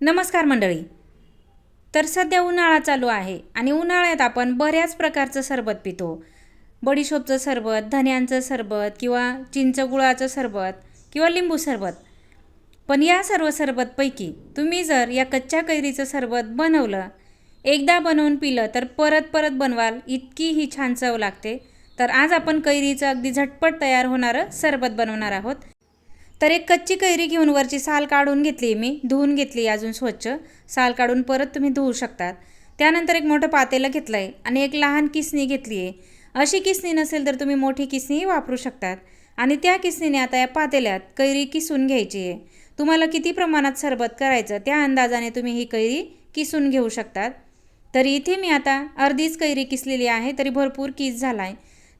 नमस्कार मंडळी. तर सध्या उन्हाळा चालू आहे आणि उन्हाळ्यात आपण बऱ्याच प्रकारचं सरबत पितो. बडीशोपचं सरबत धन्यांचं सरबत किंवा चिंच गुळाचं सरबत किंवा लिंबू सरबत. पण या सर्व सरबतपैकी तुम्ही जर या कच्च्या कैरीचं सरबत बनवलं एकदा बनवून पिलं तर परत परत बनवाल इतकी ही छान चव लागते. तर आज आपण कैरीचं अगदी झटपट तयार होणारं सरबत बनवणार आहोत. तर एक कच्ची कैरी घेऊन वरची साल काढून घेतली मी धुवून घेतली अजून स्वच्छ. साल काढून परत तुम्ही धुवू शकतात. त्यानंतर एक मोठं पातेलं घेतलं आहे आणि एक लहान किसणी घेतली आहे अशी किसणी नसेल तर तुम्ही मोठी किसणीही वापरू शकतात. आणि त्या किसणीने आता या पातेल्यात कैरी किसून घ्यायची आहे तुम्हाला किती प्रमाणात सरबत करायचं त्या अंदाजाने तुम्ही ही कैरी किसून घेऊ शकतात. तर इथे मी आता अर्धीच कैरी किसलेली आहे तरी भरपूर किस झाला आहे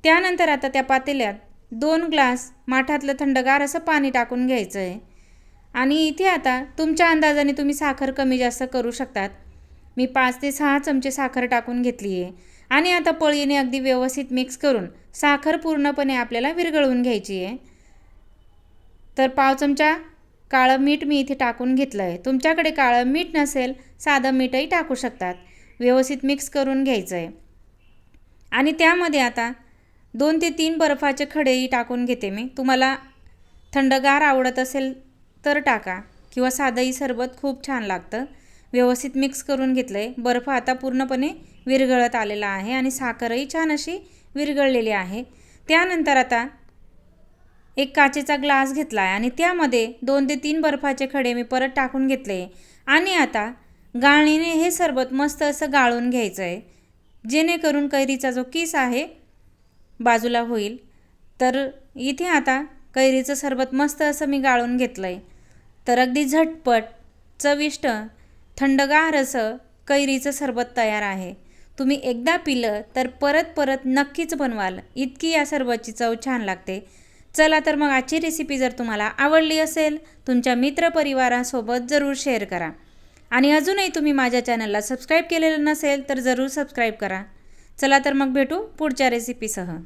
त्यानंतर आता त्या पातेल्यात दोन ग्लास माठातलं थंडगार असं पाणी टाकून घ्यायचं आहे आणि इथे आता तुमच्या अंदाजाने तुम्ही साखर कमी जास्त करू शकतात. मी पाच ते सहा चमचे साखर टाकून घेतली आहे आणि आता पळीने अगदी व्यवस्थित मिक्स करून साखर पूर्णपणे आपल्याला विरघळवून घ्यायची आहे तर पाव चमचा काळं मीठ मी इथे टाकून घेतलं आहे तुमच्याकडे काळं मीठ नसेल साधं मीठही टाकू शकतात. व्यवस्थित मिक्स करून घ्यायचं आहे आणि त्यामध्ये आता दोन ते तीन बर्फाचे खडेही टाकून घेते मी. तुम्हाला थंडगार आवडत असेल तर टाका किंवा साधंही सरबत खूप छान लागतं. व्यवस्थित मिक्स करून घेतलं आहे बर्फ आता पूर्णपणे विरघळत आलेला आहे आणि साखरही छान अशी विरघळलेली आहे. त्यानंतर आता एक काचेचा ग्लास घेतला आहे आणि त्यामध्ये दोन ते तीन बर्फाचे खडे मी परत टाकून घेतले. आणि आता गाळणीने हे सरबत मस्त असं गाळून घ्यायचं आहे जेणेकरून कैरीचा जो किस आहे बाजूला होईल. तर इथे आता कैरीचं सरबत मस्त असं मी गाळून घेतलं आहे तर अगदी झटपट चविष्ट थंडगार असं कैरीचं सरबत तयार आहे. तुम्ही एकदा पिलं तर परत परत नक्कीच बनवाल. इतकी या सरबतची चव छान लागते. चला तर मग आजची रेसिपी जर तुम्हाला आवडली असेल तुमच्या मित्रपरिवारासोबत जरूर शेअर करा. आणि अजूनही तुम्ही माझ्या चॅनलला सबस्क्राईब केलेलं नसेल तर जरूर सबस्क्राईब करा. चला तर मग भेटू पुढच्या रेसिपीसह